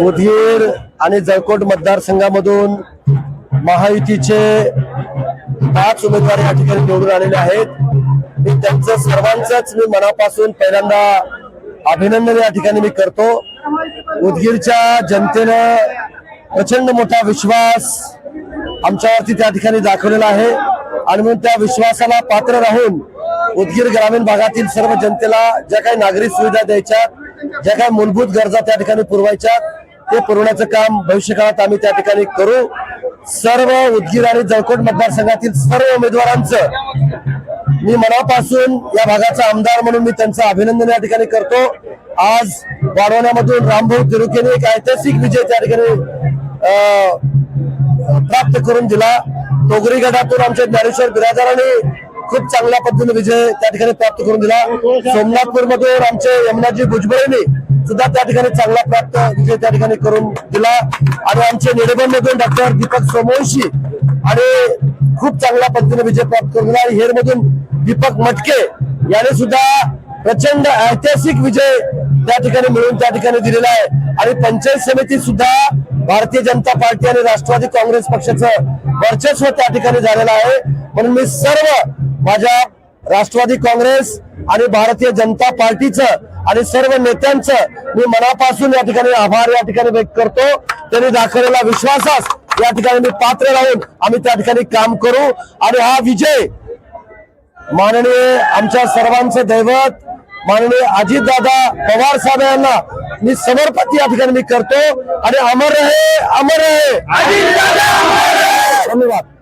उदगीर आणि जळकोट मतदारसंघामधून महायुतीचे पाच उमेदवार या ठिकाणी निवडून आलेले आहेत. मी त्यांचं सर्वांचंच मी मनापासून पहिल्यांदा अभिनंदन या ठिकाणी मी करतो. उदगीरच्या जनतेनं प्रचंड मोठा विश्वास आमच्यावरती त्या ठिकाणी दाखवलेला आहे. आणि म्हणून त्या विश्वासाला पात्र राहून उदगीर ग्रामीण भागातील सर्व जनतेला ज्या काही नागरिक सुविधा द्यायच्या ज्या काही मूलभूत गरजा त्या ठिकाणी पुरवायच्या ते पुरवण्याचं काम भविष्यकाळात आम्ही त्या ठिकाणी करू. सर्व उदगीर आणि जळकोट मतदारसंघातील सर्व उमेदवारांचं मी मनापासून या भागाचा आमदार म्हणून मी त्यांचं अभिनंदन या ठिकाणी करतो. आज वाढवण्यामधून रामभाऊ तिरुकेने एक ऐतिहासिक विजय त्या ठिकाणी प्राप्त करून दिला. डोगरी गटातून आमच्या ज्ञानेश्वर बिराजदारांनी खूप चांगल्या पद्धतीने विजय त्या ठिकाणी प्राप्त करून दिला. सोमनाथपूर मधून आमचे यमुनाजी भुजबळेंनी सुद्धा त्या ठिकाणी चांगला प्राप्त विजय त्या ठिकाणी करून दिला. आणि आमचे निडेबन मधून डॉक्टर दीपक सोमवंशी आणि खूप चांगल्या पद्धतीने विजय प्राप्त करून दिला. आणि हेर मधून दीपक मटके याने सुद्धा प्रचंड ऐतिहासिक विजय त्या ठिकाणी मिळून त्या ठिकाणी दिलेला आहे. आणि पंचायत समिती सुद्धा भारतीय जनता पार्टी आणि राष्ट्रवादी काँग्रेस पक्षाचं वर्चस्व त्या ठिकाणी झालेलं आहे. म्हणून मी सर्व माझ्या राष्ट्रवादी काँग्रेस आणि भारतीय जनता पार्टीचं आणि सर्व नेत्यांचं मी मनापासून या ठिकाणी आभार या ठिकाणी व्यक्त करतो. त्यांनी दाखवलेला विश्वासास या ठिकाणी मी पात्र राहून आम्ही त्या ठिकाणी काम करू. आणि हा विजय माननीय आमच्या सर्वांचं दैवत माननीय अजितदादा पवार साहेब यांना मी समर्पित या ठिकाणी मी करतो. आणि अमर रहे अमर रहे. धन्यवाद.